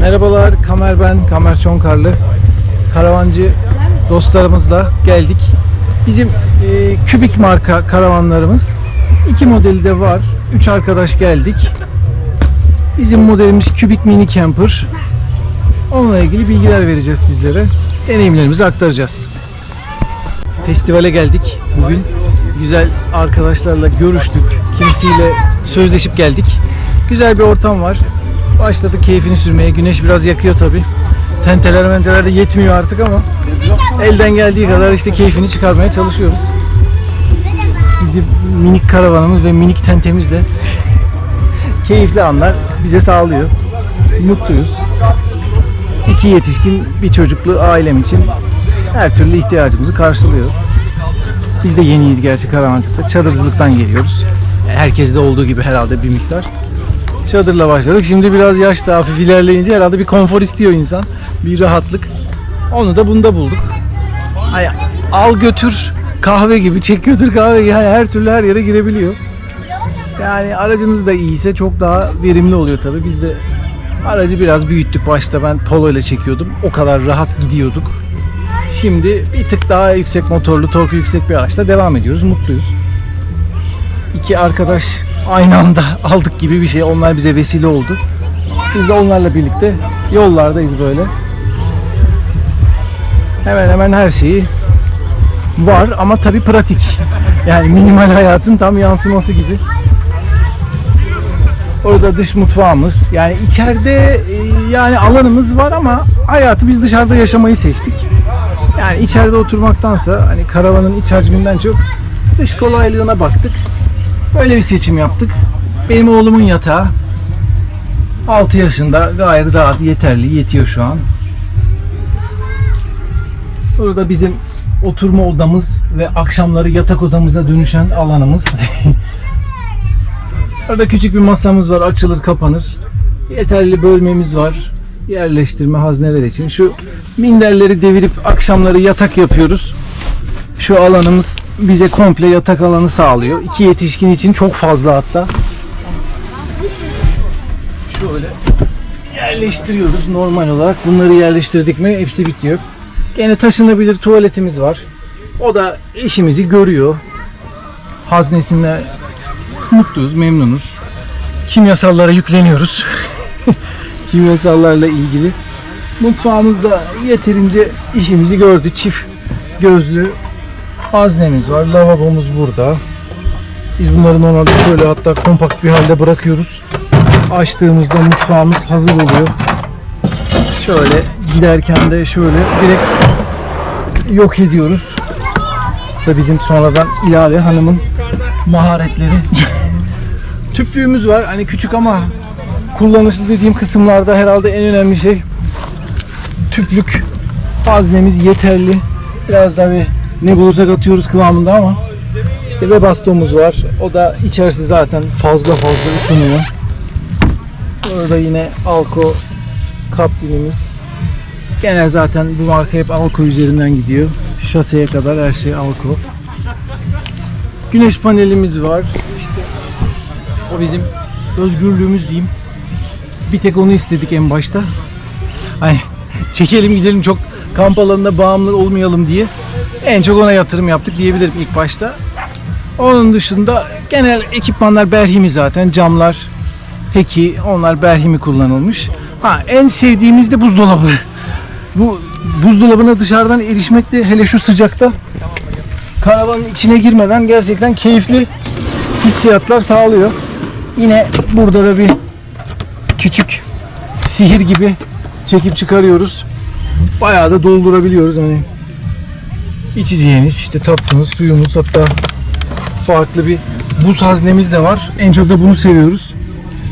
Merhabalar, Kamer ben, Kamer Çonkarlı. Karavancı dostlarımızla geldik. Bizim e, kübik marka karavanlarımız. iki modeli de var. Üç arkadaş geldik. Bizim modelimiz kübik mini camper. Onunla ilgili bilgiler vereceğiz sizlere. Deneyimlerimizi aktaracağız. Festivale geldik bugün. Güzel arkadaşlarla görüştük. Kimisiyle sözleşip geldik. Güzel bir ortam var. Başladık keyfini sürmeye. Güneş biraz yakıyor tabi. Tenteler menteler de yetmiyor artık ama elden geldiği kadar işte keyfini çıkarmaya çalışıyoruz. Bizim minik karavanımız ve minik tentemizle keyifli anlar bize sağlıyor. Mutluyuz. İki yetişkin bir çocuklu ailem için her türlü ihtiyacımızı karşılıyor. Biz de yeniyiz gerçi karavancılıkta. Çadırcılıktan geliyoruz. Herkeste olduğu gibi herhalde bir miktar. Çadırla başladık. Şimdi biraz yaş da hafif ilerleyince herhalde bir konfor istiyor insan. Bir rahatlık. Onu da bunda bulduk. Ay, al götür kahve gibi, çek götür kahve gibi her türlü her yere girebiliyor. Yani aracınız da iyiyse çok daha verimli oluyor tabii. Biz de aracı biraz büyüttük. Başta ben polo ile çekiyordum. O kadar rahat gidiyorduk. Şimdi bir tık daha yüksek motorlu, torku yüksek bir araçla devam ediyoruz. Mutluyuz. İki arkadaş aynı anda aldık gibi bir şey. Onlar bize vesile oldu. Biz de onlarla birlikte yollardayız böyle. Hemen hemen her şeyi var ama tabii pratik. Yani minimal hayatın tam yansıması gibi. Orada dış mutfağımız. Yani içeride e, yani alanımız var ama hayatı biz dışarıda yaşamayı seçtik. Yani içeride oturmaktansa hani karavanın iç hacminden çok dış kolaylığına baktık. Böyle bir seçim yaptık. Benim oğlumun yatağı 6 yaşında gayet rahat, yeterli, yetiyor şu an. Burada bizim oturma odamız ve akşamları yatak odamıza dönüşen alanımız. Orada küçük bir masamız var, açılır kapanır. Yeterli bölmemiz var. Yerleştirme hazneler için. Şu minderleri devirip akşamları yatak yapıyoruz. Şu alanımız bize komple yatak alanı sağlıyor. İki yetişkin için çok fazla hatta. Şöyle yerleştiriyoruz normal olarak. Bunları yerleştirdik mi hepsi bitiyor. Gene taşınabilir tuvaletimiz var. O da işimizi görüyor. Haznesinde mutluyuz, memnunuz. Kimyasallara yükleniyoruz. Kimyasallarla ilgili. Mutfağımızda yeterince işimizi gördü. Çift gözlü haznemiz var. Lavabomuz burada. Biz bunları normalde şöyle hatta kompakt bir halde bırakıyoruz. Açtığımızda mutfağımız hazır oluyor. Şöyle giderken de şöyle direkt yok ediyoruz. Tabii bizim sonradan ilave hanımın maharetleri. Tüplüğümüz var. Hani küçük ama kullanışlı dediğim kısımlarda herhalde en önemli şey tüplük. Haznemiz yeterli. Biraz da bir ne bulursak atıyoruz kıvamında ama işte Webasto'muz var. O da içerisi zaten fazla fazla ısınıyor. Orada yine Alko kaplinimiz. Gene zaten bu marka hep Alko üzerinden gidiyor. Şaseye kadar her şey Alko. Güneş panelimiz var. İşte o bizim özgürlüğümüz diyeyim. Bir tek onu istedik en başta. Hani çekelim gidelim çok kamp alanına bağımlı olmayalım diye. En çok ona yatırım yaptık diyebilirim ilk başta. Onun dışında genel ekipmanlar Berhimi zaten. Camlar, peki onlar Berhimi kullanılmış. Ha en sevdiğimiz de buzdolabı. Bu buzdolabına dışarıdan erişmek de hele şu sıcakta karavanın içine girmeden gerçekten keyifli hissiyatlar sağlıyor. Yine burada da bir küçük sihir gibi çekip çıkarıyoruz. Bayağı da doldurabiliyoruz hani. İçeceğiniz işte tatlınız, suyumuz hatta farklı bir buz haznemiz de var. En çok da bunu seviyoruz.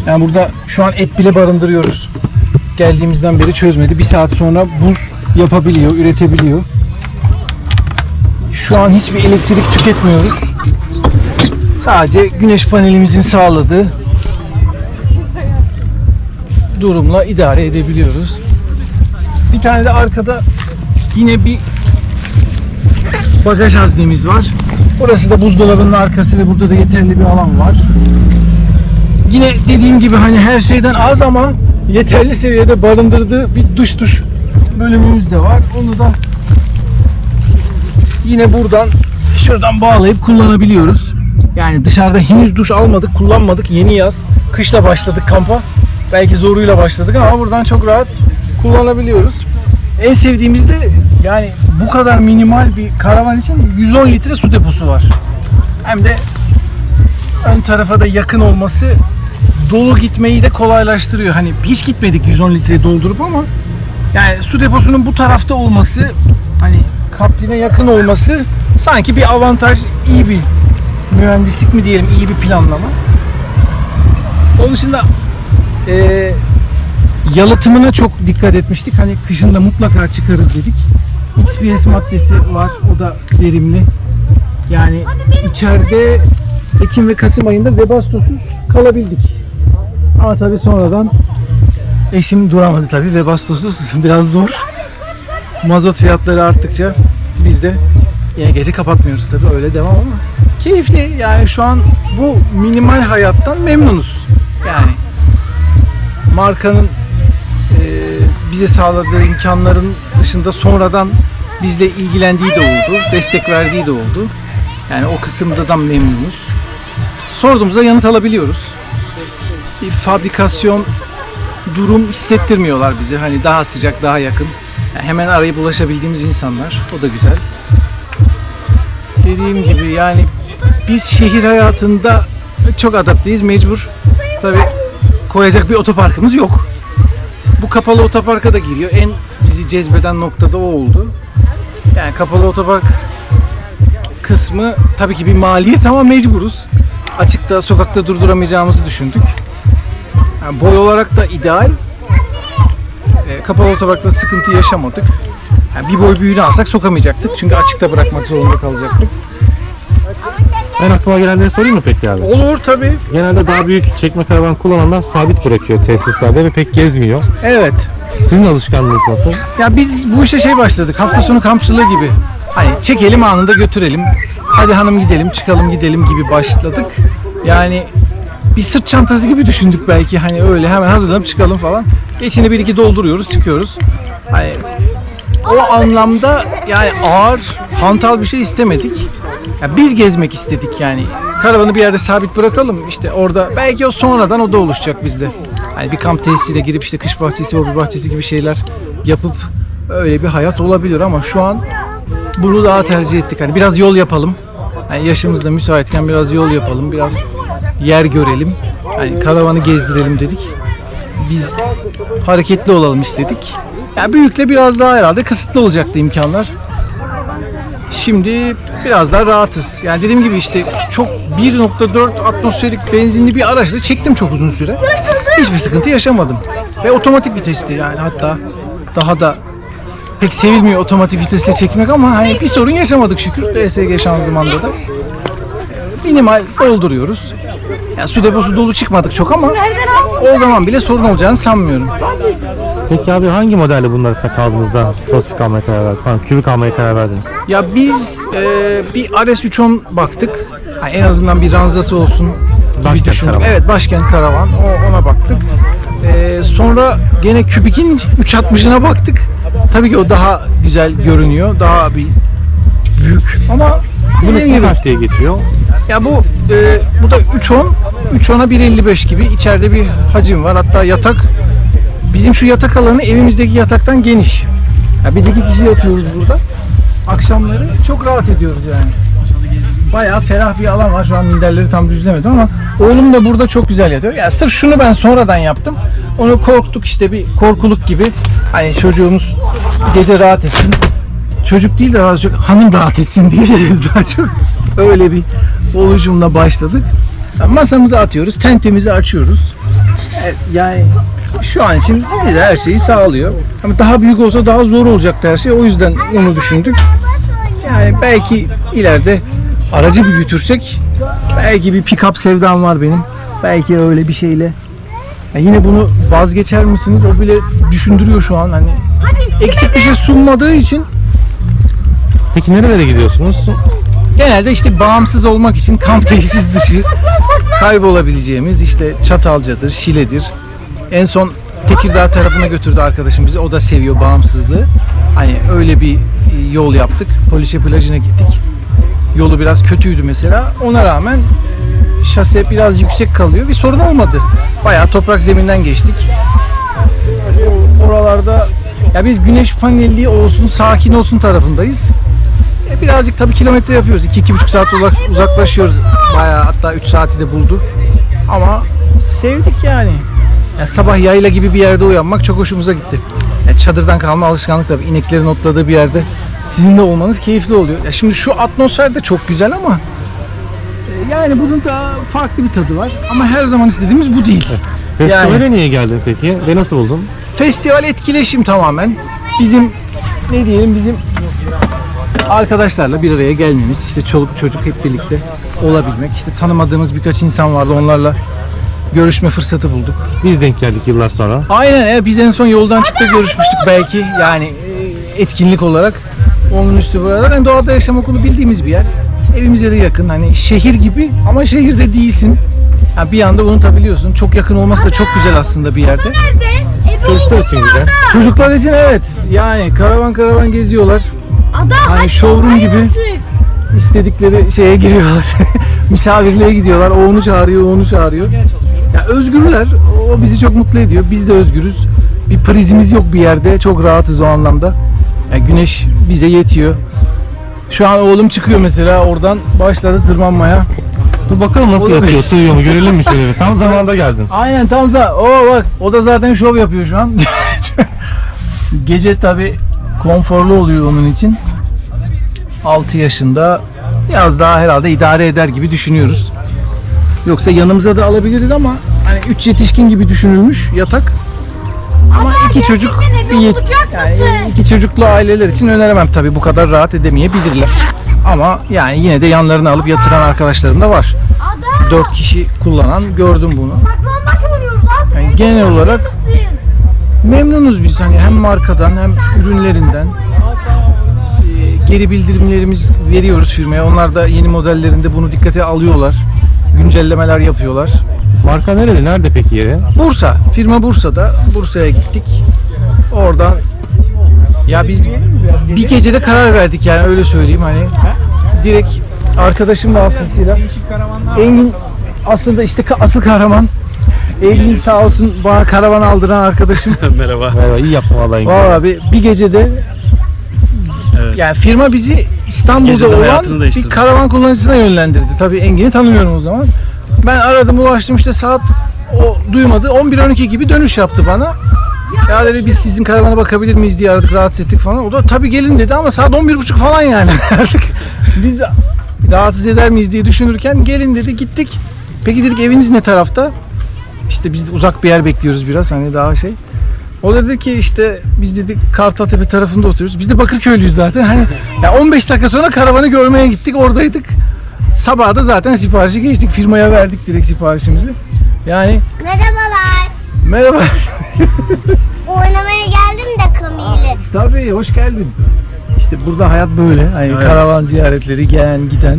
Yani burada şu an et bile barındırıyoruz. Geldiğimizden beri çözmedi. Bir saat sonra buz yapabiliyor, üretebiliyor. Şu an hiçbir elektrik tüketmiyoruz. Sadece güneş panelimizin sağladığı durumla idare edebiliyoruz. Bir tane de arkada yine bir bagaj haznemiz var. Burası da buzdolabının arkası ve burada da yeterli bir alan var. Yine dediğim gibi hani her şeyden az ama yeterli seviyede barındırdığı bir duş duş bölümümüz de var. Onu da yine buradan şuradan bağlayıp kullanabiliyoruz. Yani dışarıda henüz duş almadık, kullanmadık. Yeni yaz. Kışla başladık kampa. Belki zoruyla başladık ama buradan çok rahat kullanabiliyoruz. En sevdiğimiz de yani bu kadar minimal bir karavan için 110 litre su deposu var. Hem de ön tarafa da yakın olması dolu gitmeyi de kolaylaştırıyor. Hani hiç gitmedik 110 litre doldurup ama yani su deposunun bu tarafta olması hani kapline yakın olması sanki bir avantaj, iyi bir mühendislik mi diyelim, iyi bir planlama. Onun dışında eee yalıtımına çok dikkat etmiştik. Hani kışında mutlaka çıkarız dedik. XPS maddesi var. O da verimli. Yani içeride Ekim ve Kasım ayında Webasto'suz kalabildik. Ama tabii sonradan eşim duramadı tabii. Webasto'suz biraz zor. Mazot fiyatları arttıkça biz de yine gece kapatmıyoruz tabii öyle devam ama keyifli yani şu an bu minimal hayattan memnunuz. Yani markanın bize sağladığı imkanların dışında sonradan bizle ilgilendiği de oldu, destek verdiği de oldu. Yani o kısımda da memnunuz. Sorduğumuzda yanıt alabiliyoruz. Bir fabrikasyon durum hissettirmiyorlar bize. Hani daha sıcak, daha yakın. Yani hemen arayıp ulaşabildiğimiz insanlar. O da güzel. Dediğim gibi yani biz şehir hayatında çok adapteyiz. Mecbur tabi koyacak bir otoparkımız yok. Bu kapalı otoparka da giriyor. En bizi cezbeden noktada o oldu. Yani kapalı otopark kısmı tabii ki bir maliyet ama mecburuz. Açıkta, sokakta durduramayacağımızı düşündük. Yani boy olarak da ideal. E, kapalı otoparkta sıkıntı yaşamadık. Yani bir boy büyüğünü alsak sokamayacaktık. Çünkü açıkta bırakmak zorunda kalacaktık. Ben aklıma gelenleri sorayım mı peki abi? Olur tabii. Genelde daha büyük çekme karavan kullananlar sabit bırakıyor tesislerde ve pek gezmiyor. Evet. Sizin alışkanlığınız nasıl? Ya biz bu işe şey başladık. Hafta sonu kampçılığı gibi. Hani çekelim anında götürelim. Hadi hanım gidelim, çıkalım gidelim gibi başladık. Yani bir sırt çantası gibi düşündük belki hani öyle hemen hazırlanıp çıkalım falan. İçini bir iki dolduruyoruz, çıkıyoruz. Hani o anlamda yani ağır, hantal bir şey istemedik. Ya biz gezmek istedik yani. Karavanı bir yerde sabit bırakalım. İşte orada belki o sonradan o da oluşacak bizde. Hani bir kamp tesisine girip işte kış bahçesi, hobi bahçesi gibi şeyler yapıp öyle bir hayat olabilir ama şu an bunu daha tercih ettik. Hani biraz yol yapalım. Hani yaşımız da müsaitken biraz yol yapalım. Biraz yer görelim. Hani karavanı gezdirelim dedik. Biz hareketli olalım istedik. Ya büyükle biraz daha herhalde kısıtlı olacaktı imkanlar. Şimdi biraz daha rahatız. Yani dediğim gibi işte çok 1.4 atmosferik benzinli bir araçla çektim çok uzun süre. Hiçbir sıkıntı yaşamadım. Ve otomatik vitesti yani hatta daha da pek sevilmiyor otomatik vitesle çekmek ama hani bir sorun yaşamadık şükür DSG şanzımanda da. Minimal dolduruyoruz. Ya su deposu dolu çıkmadık çok ama o zaman bile sorun olacağını sanmıyorum. Peki abi hangi modelde bunlar arasında kaldığınızda Tospik almaya karar verdiniz? Pardon, kübik almaya karar verdiniz. Ya biz e, bir RS310 baktık. Ha, en azından bir ranzası olsun gibi Başkent düşündük. karavan. Evet başkent karavan o, ona baktık. E, sonra gene Kübik'in 360'ına baktık. Tabii ki o daha güzel görünüyor. Daha bir büyük ama Bu dediğim gibi kaç diye geçiyor? ya bu e, bu da 310 310'a 1.55 gibi içeride bir hacim var. Hatta yatak bizim şu yatak alanı evimizdeki yataktan geniş. Ya biz iki kişi yatıyoruz burada. Akşamları çok rahat ediyoruz yani. Bayağı ferah bir alan var. Şu an minderleri tam düzlemedim ama oğlum da burada çok güzel yatıyor. Ya sırf şunu ben sonradan yaptım. Onu korktuk işte bir korkuluk gibi. Hani çocuğumuz gece rahat etsin. Çocuk değil de daha çok hanım rahat etsin diye daha çok öyle bir oluşumla başladık. Masamızı atıyoruz, tentemizi açıyoruz. E, Yani şu an için bize her şeyi sağlıyor. Ama daha büyük olsa daha zor olacaktı her şey. O yüzden onu düşündük. Yani belki ileride aracı büyütürsek belki bir pick-up sevdam var benim. Belki öyle bir şeyle. Ya yine bunu vazgeçer misiniz? O bile düşündürüyor şu an hani. Eksik bir şey sunmadığı için Peki nerelere gidiyorsunuz? genelde işte bağımsız olmak için kamp tesis dışı kaybolabileceğimiz işte Çatalca'dır, Şile'dir. En son Tekirdağ tarafına götürdü arkadaşım bizi. O da seviyor bağımsızlığı. Hani öyle bir e, yol yaptık. Poliçe plajına gittik. Yolu biraz kötüydü mesela. Ona rağmen şase biraz yüksek kalıyor. Bir sorun olmadı. Bayağı toprak zeminden geçtik. Oralarda ya biz güneş panelli olsun, sakin olsun tarafındayız. E, birazcık tabii kilometre yapıyoruz. 2-2,5 saat uzak- uzaklaşıyoruz. Bayağı hatta 3 saati de buldu. Ama sevdik yani. Ya sabah yayla gibi bir yerde uyanmak çok hoşumuza gitti. Ya çadırdan kalma alışkanlık tabii. İneklerin otladığı bir yerde sizin de olmanız keyifli oluyor. Ya şimdi şu atmosfer de çok güzel ama e, yani bunun da farklı bir tadı var. Ama her zaman istediğimiz bu değil. Festivale niye geldin peki? Ve nasıl buldun? Festival etkileşim tamamen. Bizim ne diyelim bizim arkadaşlarla bir araya gelmemiz, işte çoluk çocuk hep birlikte olabilmek. İşte tanımadığımız birkaç insan vardı onlarla görüşme fırsatı bulduk. Biz denk geldik yıllar sonra. Aynen e, biz en son yoldan çıktık görüşmüştük belki yani e, etkinlik olarak. Onun üstü burada. Yani doğada yaşam okulu bildiğimiz bir yer. Evimize de yakın hani şehir gibi ama şehirde değilsin. Ha, bir anda unutabiliyorsun. Çok yakın olması da çok güzel aslında bir yerde. Çocuklar için güzel. Çocuklar için evet. Yani karavan karavan geziyorlar. Ada Hani showroom gibi istedikleri şeye giriyorlar. Misafirliğe gidiyorlar. O onu çağırıyor, o onu çağırıyor. Ya özgürler. O bizi çok mutlu ediyor. Biz de özgürüz. Bir prizimiz yok bir yerde. Çok rahatız o anlamda. Ya güneş bize yetiyor. Şu an oğlum çıkıyor mesela oradan başladı tırmanmaya. Dur bakalım nasıl Olur yatıyor, sığıyor mu? Görelim mi şöyle bir? Tam zamanında geldin. Aynen tam za o bak o da zaten şov yapıyor şu an. Gece tabi konforlu oluyor onun için. 6 yaşında biraz daha herhalde idare eder gibi düşünüyoruz. Yoksa yanımıza da alabiliriz ama hani 3 yetişkin gibi düşünülmüş yatak. Ama iki çocuk bir yet- yani iki çocuklu aileler için öneremem tabi bu kadar rahat edemeyebilirler. Ama yani yine de yanlarına alıp yatıran arkadaşlarım da var. 4 kişi kullanan gördüm bunu. Yani genel olarak? Memnunuz biz hani hem markadan hem ürünlerinden. Ee, Geri bildirimlerimiz veriyoruz firmaya. Onlar da yeni modellerinde bunu dikkate alıyorlar. Güncellemeler yapıyorlar. Marka nerede? Nerede peki yeri? Bursa, firma Bursa'da. Bursa'ya gittik. Oradan ya biz bir gecede karar verdik yani öyle söyleyeyim hani. Direkt arkadaşım vasıtasıyla Engin aslında işte asıl kahraman. Engin sağ olsun bana karavan aldıran arkadaşım. Merhaba. Merhaba, iyi yaptın vallahi. Vallahi bir, bir gecede Evet. yani firma bizi İstanbul'da Gecede olan bir karavan kullanıcısına yönlendirdi. Tabii Engin'i tanımıyorum o zaman. Ben aradım ulaştım işte saat o duymadı 11-12 gibi dönüş yaptı bana. Ya dedi biz sizin karavana bakabilir miyiz diye aradık rahatsız ettik falan. O da tabii gelin dedi ama saat 11.30 falan yani artık biz rahatsız eder miyiz diye düşünürken gelin dedi gittik. Peki dedik eviniz ne tarafta? İşte biz uzak bir yer bekliyoruz biraz hani daha şey. O dedi ki işte biz dedi Kartaltepe tarafında oturuyoruz. Biz de Bakırköylüyüz zaten. Hani ya 15 dakika sonra karavanı görmeye gittik oradaydık. Sabah da zaten siparişi geçtik. Firmaya verdik direkt siparişimizi. Yani Merhabalar. merhaba. Oynamaya geldim de Kamil'i. Tabii hoş geldin. İşte burada hayat böyle. Hani Evet. karavan ziyaretleri gelen giden.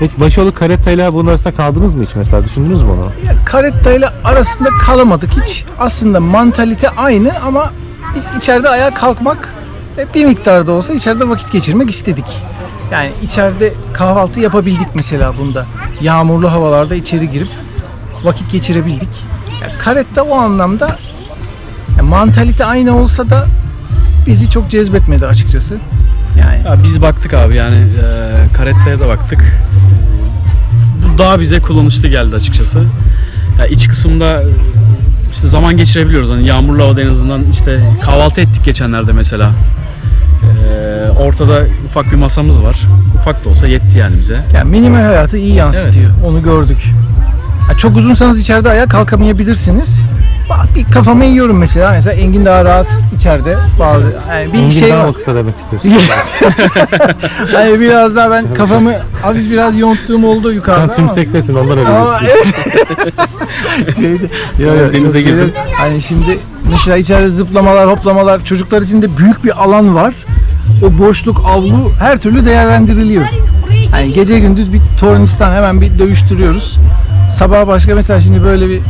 Peki Başoğlu Kareta'yla bunun arasında kaldınız mı hiç mesela? Düşündünüz mü onu? Ya Caretta ile arasında kalamadık hiç. Aslında mantalite aynı ama biz içeride ayağa kalkmak bir miktarda olsa içeride vakit geçirmek istedik. Yani içeride kahvaltı yapabildik mesela bunda. Yağmurlu havalarda içeri girip vakit geçirebildik. Ya Caretta o anlamda ya mantalite aynı olsa da bizi çok cezbetmedi açıkçası. Yani Ya biz baktık abi yani e, Karetta'ya da baktık. Daha bize kullanışlı geldi açıkçası. Ya iç kısımda işte zaman geçirebiliyoruz. Hani yağmurlu havada en azından işte kahvaltı ettik geçenlerde mesela. E, ortada ufak bir masamız var. Ufak da olsa yetti yani bize. Yani minimal hayatı iyi yansıtıyor. Onu gördük. Ha, çok uzunsanız içeride ayağa kalkamayabilirsiniz. Bir kafama yiyorum mesela. Mesela Engin daha rahat içeride bazı yani bir Engin şey daha mı kısa demek istiyorsun? hani biraz daha ben kafamı hafif biraz yonttuğum oldu Sen yukarıda ama. tümsektesin ondan öyle Ama evet. Şeydi. Yo, yo, Denize çok girdim. şeyler- Hani şimdi mesela içeride zıplamalar, hoplamalar çocuklar için de büyük bir alan var. O boşluk, avlu her türlü değerlendiriliyor. Yani gece gündüz bir tornistan hemen bir dövüştürüyoruz. Sabah başka mesela şimdi böyle bir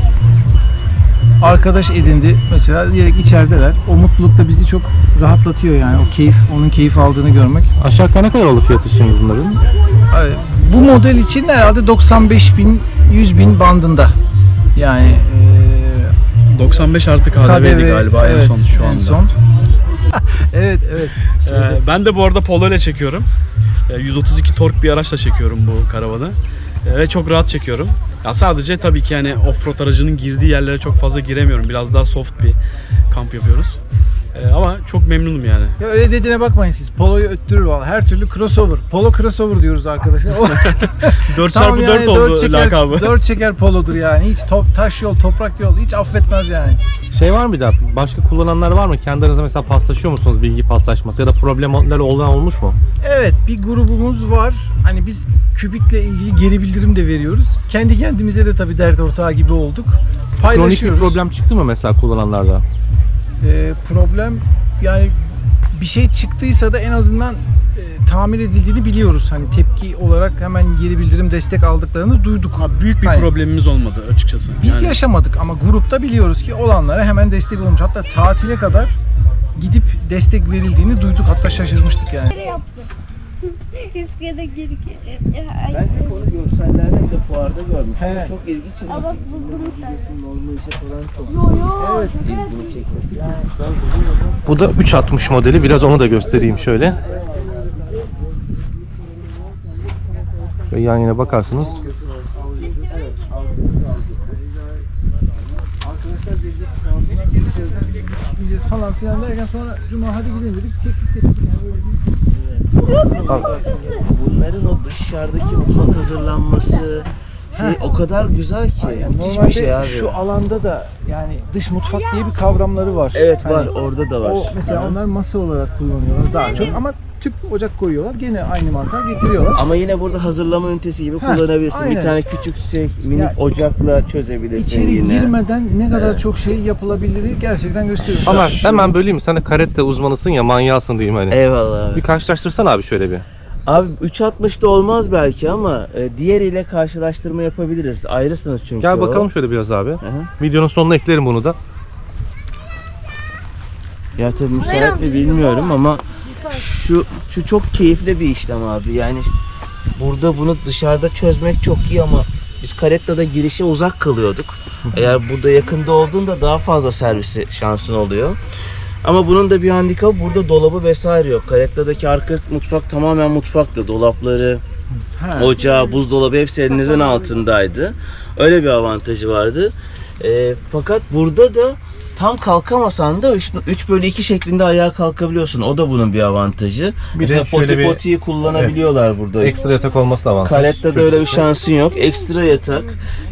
arkadaş edindi. Mesela direkt içerideler. O mutluluk da bizi çok rahatlatıyor yani. O keyif, onun keyif aldığını görmek. Aşağı yukarı ne kadar oldu fiyatı şimdi bunların? Bu model için herhalde 95 bin, 100 bin bandında. Yani eee 95 artı KDV'ydi galiba en evet, son şu en anda. son. evet, evet. Ee, ben de bu arada Polo ile çekiyorum. Ee, 132 tork bir araçla çekiyorum bu karavanı. Ee, Ve çok rahat çekiyorum. Ya sadece tabii ki yani offroad aracının girdiği yerlere çok fazla giremiyorum. Biraz daha soft bir kamp yapıyoruz. Ee, ama çok memnunum yani. Ya öyle dediğine bakmayın siz. Polo'yu öttürür valla. Her türlü crossover. Polo crossover diyoruz arkadaşlar. O- 4x4 oldu dört çeker, lakabı. Dört çeker polodur yani. Hiç top, taş yol, toprak yol hiç affetmez yani. Şey var mı bir daha? Başka kullananlar var mı? Kendi aranızda mesela paslaşıyor musunuz bilgi paslaşması ya da problemler olan olmuş mu? Evet bir grubumuz var. Hani biz kübikle ilgili geri bildirim de veriyoruz. Kendi kendimize de tabii dert ortağı gibi olduk. Kronik bir Paylaşıyoruz. problem çıktı mı mesela kullananlarda? Ee, problem yani bir şey çıktıysa da en azından e, tamir edildiğini biliyoruz. Hani tepki olarak hemen geri bildirim destek aldıklarını duyduk. Ama büyük bir Hayır. problemimiz olmadı açıkçası. Biz Yani yaşamadık ama grupta biliyoruz ki olanlara hemen destek olmuş. Hatta tatile kadar gidip destek verildiğini duyduk. Hatta şaşırmıştık yani. yaptı. Üsküdar'a geri geri. Ben hep onu görsellerde de fuarda görmüştüm. He. Çok ilgi çekici. Ama buldum bir işe falan çok Yo yo. evet, ilgimi çekmişti. Bu da 360 modeli. Biraz onu da göstereyim şöyle. Şöyle yan yana bakarsınız. Arkadaşlar falan filan derken sonra cuma hadi gidelim dedik çektik dedik. Bunların o dışarıdaki mutfak hazırlanması şey o kadar güzel ki. Yani Müthiş normalde bir şey abi. şu alanda da yani dış mutfak diye bir kavramları var. Evet Hani var orada da var. O mesela Hı onlar masa olarak kullanıyorlar daha çok ama tüp ocak koyuyorlar gene aynı mantığa getiriyorlar. Ama yine burada hazırlama ünitesi gibi Ha, kullanabilirsin. aynen. Bir tane küçük şey, minik Ya, ocakla çözebilirsin İçeri yine. girmeden ne kadar Evet. çok şey yapılabilir gerçekten gösteriyor. Ama hemen böleyim. Sen de karette uzmanısın ya manyağısın diyeyim hani. Eyvallah abi. Bir karşılaştırsana abi şöyle bir. Abi 3.60'da olmaz belki ama e, diğeriyle karşılaştırma yapabiliriz. Ayrısınız çünkü Gel o. bakalım şöyle biraz abi. Hı hı. Videonun sonuna eklerim bunu da. Ya tabii müsait mi bilmiyorum ama şu şu çok keyifli bir işlem abi. Yani burada bunu dışarıda çözmek çok iyi ama biz Karetta'da girişe uzak kalıyorduk. Eğer burada yakında olduğunda daha fazla servisi şansın oluyor. Ama bunun da bir handikapı burada dolabı vesaire yok. Karetta'daki arka mutfak tamamen mutfaktı. Dolapları, Ha. ocağı, buzdolabı hepsi elinizin altındaydı. Öyle bir avantajı vardı. Ee, fakat burada da tam kalkamasan da 3, bölü 2 şeklinde ayağa kalkabiliyorsun. O da bunun bir avantajı. Bir Mesela poti bir- potiyi kullanabiliyorlar burada. Ekstra yatak olması da avantaj. Karetta'da öyle bir şansın yok. Ekstra yatak.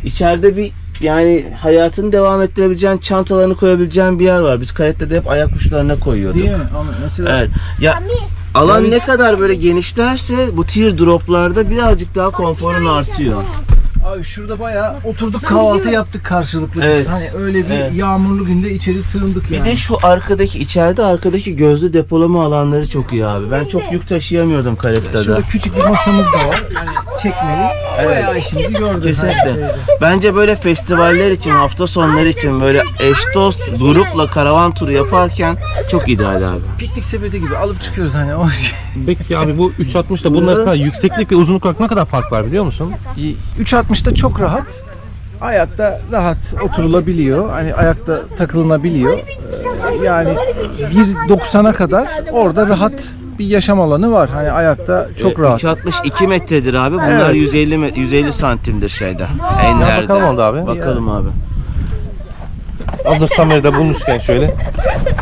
İçeride bir yani hayatını devam ettirebileceğin çantalarını koyabileceğin bir yer var. Biz Karetta'da hep ayak uçlarına koyuyorduk. Değil mi? Ama mesela Evet. Ya alan ne kadar böyle genişlerse bu teardroplarda birazcık daha konforun artıyor. Abi şurada bayağı oturduk kahvaltı yaptık karşılıklı. Evet. Hani öyle bir Evet. yağmurlu günde içeri sığındık Bir yani. de şu arkadaki içeride arkadaki gözlü depolama alanları çok iyi abi. Ben çok yük taşıyamıyordum Karetta'da. Şurada küçük bir masamız da var. Hani çekmeli. Bayağı işimizi gördük. Kesinlikle. Bence böyle festivaller için, hafta sonları için böyle eş dost grupla karavan turu yaparken çok ideal abi. Piknik sepeti gibi alıp çıkıyoruz hani o şey. Peki abi bu 360'da bunun arasında yükseklik ve uzunluk olarak ne kadar fark var biliyor musun? 3.60'da çok rahat. Ayakta rahat oturulabiliyor. Hani ayakta takılınabiliyor. Ee, Yani 1.90'a kadar orada rahat bir yaşam alanı var. Hani ayakta çok Ee, rahat. 362 metredir abi. Bunlar Evet. 150 me- 150 santimdir şeyde. Enlerde. bakalım onda abi. Bakalım abi. Hazır kamerada bulmuşken şöyle.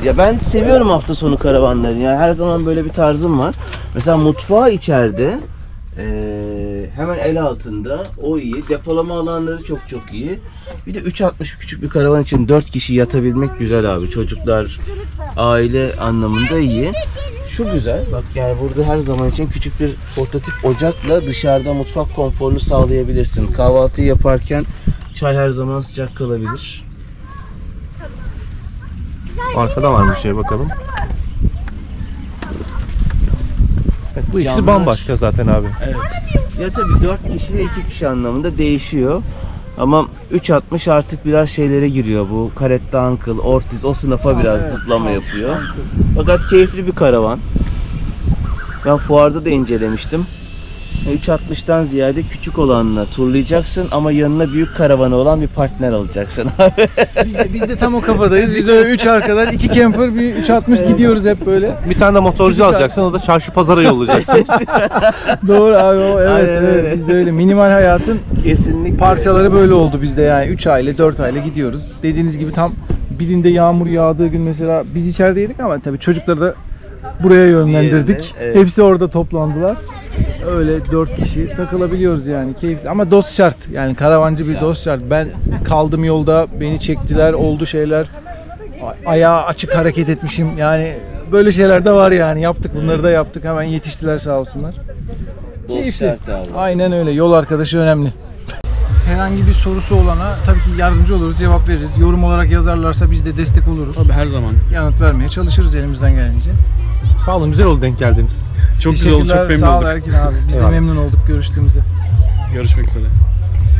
Ya ben seviyorum hafta sonu karavanları. Yani her zaman böyle bir tarzım var. Mesela mutfağı içeride. Ee, hemen el altında. O iyi. Depolama alanları çok çok iyi. Bir de 3.60 küçük bir karavan için 4 kişi yatabilmek güzel abi. Çocuklar, aile anlamında iyi. Şu güzel. Bak yani burada her zaman için küçük bir portatif ocakla dışarıda mutfak konforunu sağlayabilirsin. Kahvaltıyı yaparken çay her zaman sıcak kalabilir. Arkada var bir şey bakalım. Evet, bu ikisi Camlar. bambaşka zaten abi. Evet. Ya tabii 4 kişi ve 2 kişi anlamında değişiyor. Ama 360 artık biraz şeylere giriyor bu. Caretta Uncle, Ortiz o sınıfa biraz evet. zıplama yapıyor. Fakat keyifli bir karavan. Ben fuarda da incelemiştim. 360'tan ziyade küçük olanla turlayacaksın ama yanına büyük karavanı olan bir partner alacaksın. Biz de, biz de tam o kafadayız. Biz öyle 3 arkadaş, 2 camper, bir 360 gidiyoruz hep böyle. Bir tane de motorcu alacaksın o da çarşı pazara yollayacaksın. Doğru abi o evet, Aynen evet öyle. biz de öyle minimal hayatın Kesinlikle. parçaları böyle oldu bizde yani 3 aile 4 aile gidiyoruz. Dediğiniz gibi tam birinde yağmur yağdığı gün mesela biz içerideydik ama tabii çocukları da buraya yönlendirdik. Diğerine, evet. Hepsi orada toplandılar. Öyle 4 kişi takılabiliyoruz yani keyifli ama dost şart yani karavancı bir dost şart. Ben kaldım yolda beni çektiler oldu şeyler ayağı açık hareket etmişim yani böyle şeyler de var yani yaptık bunları da yaptık hemen yetiştiler sağ olsunlar. Dost Keyifli. şart abi. Aynen öyle. Yol arkadaşı önemli. Herhangi bir sorusu olana tabii ki yardımcı oluruz, cevap veririz. Yorum olarak yazarlarsa biz de destek oluruz. Tabii her zaman. Yanıt vermeye çalışırız elimizden geldiğince. Sağ olun güzel oldu denk geldiğimiz. Çok güzel oldu. Çok memnun Sağ ol olduk. Erkin abi. Biz de Eyvallah. memnun olduk görüştüğümüze. Görüşmek üzere.